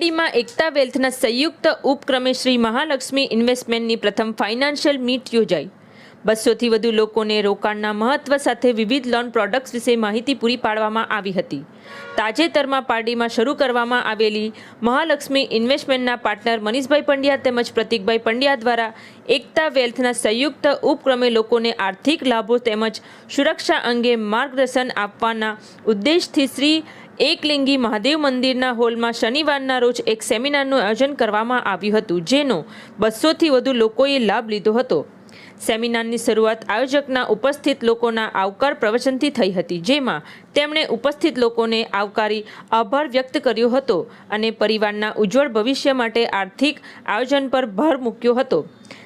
પારડીમાં એકતા વેલ્થના સંયુક્ત ઉપક્રમે શ્રી મહાલક્ષ્મી ઇન્વેસ્ટમેન્ટની પ્રથમ ફાઇનાન્શિયલ મીટ યોજાઈ. બસોથી વધુ લોકોને રોકાણના મહત્વ સાથે વિવિધ લોન પ્રોડક્ટ્સ વિશે માહિતી પૂરી પાડવામાં આવી હતી. તાજેતરમાં પારડીમાં શરૂ કરવામાં આવેલી મહાલક્ષ્મી ઇન્વેસ્ટમેન્ટના પાર્ટનર મનીષભાઈ પંડ્યા તેમજ પ્રતિકભાઈ પંડ્યા દ્વારા એકતા વેલ્થના સંયુક્ત ઉપક્રમે લોકોને આર્થિક લાભો તેમજ સુરક્ષા અંગે માર્ગદર્શન આપવાના ઉદ્દેશથી શ્રી એકલિંગી મહાદેવ મંદિરના હોલમાં શનિવારના રોજ એક સેમિનારનું આયોજન કરવામાં આવ્યું હતું, જેનો બસોથી વધુ લોકોએ લાભ લીધો હતો. સેમિનારની શરૂઆત આયોજકના ઉપસ્થિત લોકોના આવકાર પ્રવચનથી થઈ હતી, જેમાં તેમણે ઉપસ્થિત લોકોને આવકારી આભાર વ્યક્ત કર્યો હતો અને પરિવારના ઉજ્જવળ ભવિષ્ય માટે આર્થિક આયોજન પર ભાર મૂક્યો હતો.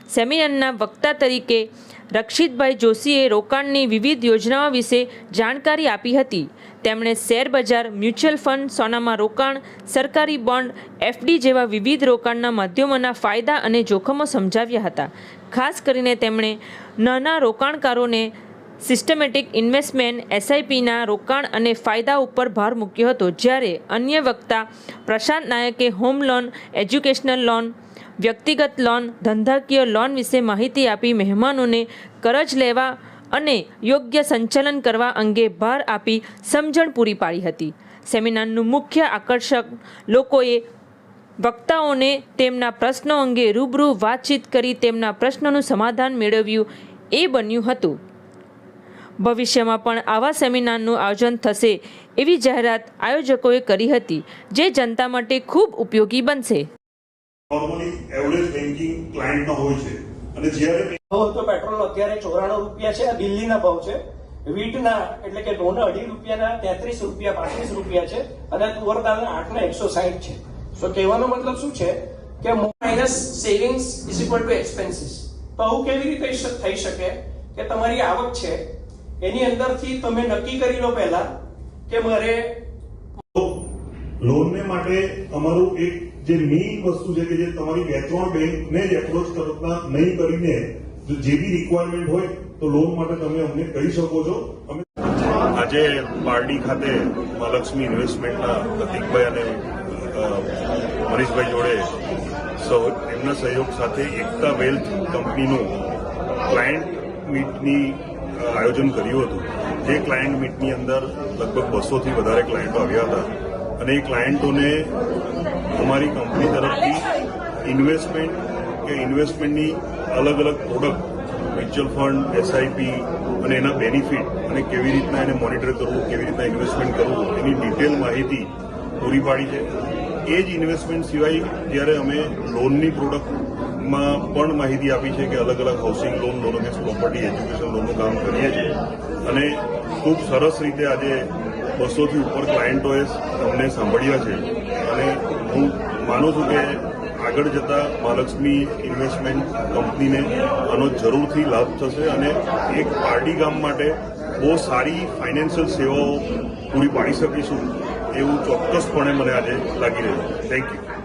સેમિનારના વક્તા તરીકે રક્ષિતભાઈ જોશીએ રોકાણની વિવિધ યોજનાઓ વિશે જાણકારી આપી હતી. તેમણે શેર બજાર, મ્યુચ્યુઅલ ફંડ, સોનામાં રોકાણ, સરકારી બોન્ડ એફડી જેવા વિવિધ રોકાણના માધ્યમોના ફાયદા અને જોખમો સમજાવ્યા હતા. ખાસ કરીને તેમણે નાના રોકાણકારોને સિસ્ટમેટિક ઇન્વેસ્ટમેન્ટ એસઆઈપીના રોકાણ અને ફાયદા ઉપર ભાર મૂક્યો હતો. જ્યારે અન્ય વક્તા પ્રશાંત નાયકે હોમ લોન એજ્યુકેશનલ લોન વ્યક્તિગત લોન, ધંધાકીય લોન વિશે માહિતી આપી મહેમાનોને કરજ લેવા અને યોગ્ય સંચાલન કરવા અંગે ભાર આપી સમજણ પૂરી પાડી હતી. સેમિનારનું મુખ્ય આકર્ષક લોકોએ વક્તાઓને તેમના પ્રશ્નો અંગે રૂબરૂ વાતચીત કરી તેમના પ્રશ્નોનું સમાધાન મેળવ્યું. એ બન્યું હતું. ભવિષ્યમાં પણ આવા સેમિનારનું આયોજન થશે એવી જાહેરાત આયોજકોએ કરી હતી, જે જનતા માટે ખૂબ ઉપયોગી બનશે. નોર્મલી એવરેજ બેન્કિંગ ક્લાયન્ટનો હોય છે. અને જ્યારે ભાવ તો પેટ્રોલ અત્યારે ચોરાણું રૂપિયા છે આ દિલ્હીના ભાવ છે. વીટના એટલે કે ડોને અઢી રૂપિયાના તેત્રીસ રૂપિયા પાંત્રીસ રૂપિયા છે અને તુવર દાળના આઠના એકસો સાહીઠ છે. સો કહેવાનો મતલબ શું છે? કે minus savings is equal to expenses તો આવું કેવી રીતે થઈ શકે? કે તમારી આવક છે એની અંદરથી તમે નક્કી કરી લો પહેલા કે મારે લોનને માટે અમારું એક જે મેઇન વસ્તુ છે કે જે તમારી બે ત્રણ બેંકને જ એપ્રોચ કરતા નહીં કરીને જો જે બી રિક્વાયરમેન્ટ હોય તો લોન માટે તમે અમને કહી શકો છો. અમે આજે પારડી ખાતે મહાલક્ષ્મી ઇન્વેસ્ટમેન્ટના પ્રતિકભાઈ અને હરીશભાઈ જોડે સૌ એમના સહયોગ સાથે એકતા વેલ્થ કંપનીનું ક્લાયન્ટ મીટની આયોજન કર્યું હતું. જે ક્લાયન્ટ મીટની અંદર લગભગ બસોથી વધારે ક્લાયન્ટો આવ્યા હતા. અને ક્લાયન્ટોને અમારી કંપની તરફથી ઇન્વેસ્ટમેન્ટ કે ઇન્વેસ્ટમેન્ટની અલગ અલગ પ્રોડક્ટ મ્યુચ્યુઅલ ફંડ એસઆઈપી અને એના બેનિફિટ અને કેવી રીતના એને મોનિટર કરવું, કેવી રીતના ઇન્વેસ્ટમેન્ટ કરવું, એની ડિટેલ માહિતી પૂરી પાડી છે. એ જ ઇન્વેસ્ટમેન્ટ સિવાય જ્યારે અમે લોનની પ્રોડક્ટમાં પણ માહિતી આપી છે કે અલગ અલગ housing loan loan against property education લોનનું કામ કરીએ છીએ. અને ખૂબ સરસ રીતે આજે બસોથી ઉપર ક્લાયન્ટોએ તમને સાંભળ્યા છે. અને હું માનું છું કે આગળ જતા મહાલક્ષ્મી ઇન્વેસ્ટમેન્ટ કંપનીને આનો જરૂરથી લાભ થશે અને એક પારડી ગામ માટે બહુ સારી ફાઇનાન્શિયલ સેવાઓ પૂરી પાડી શકીશું, એવું ચોક્કસપણે મને આજે લાગી રહ્યું થેન્ક યુ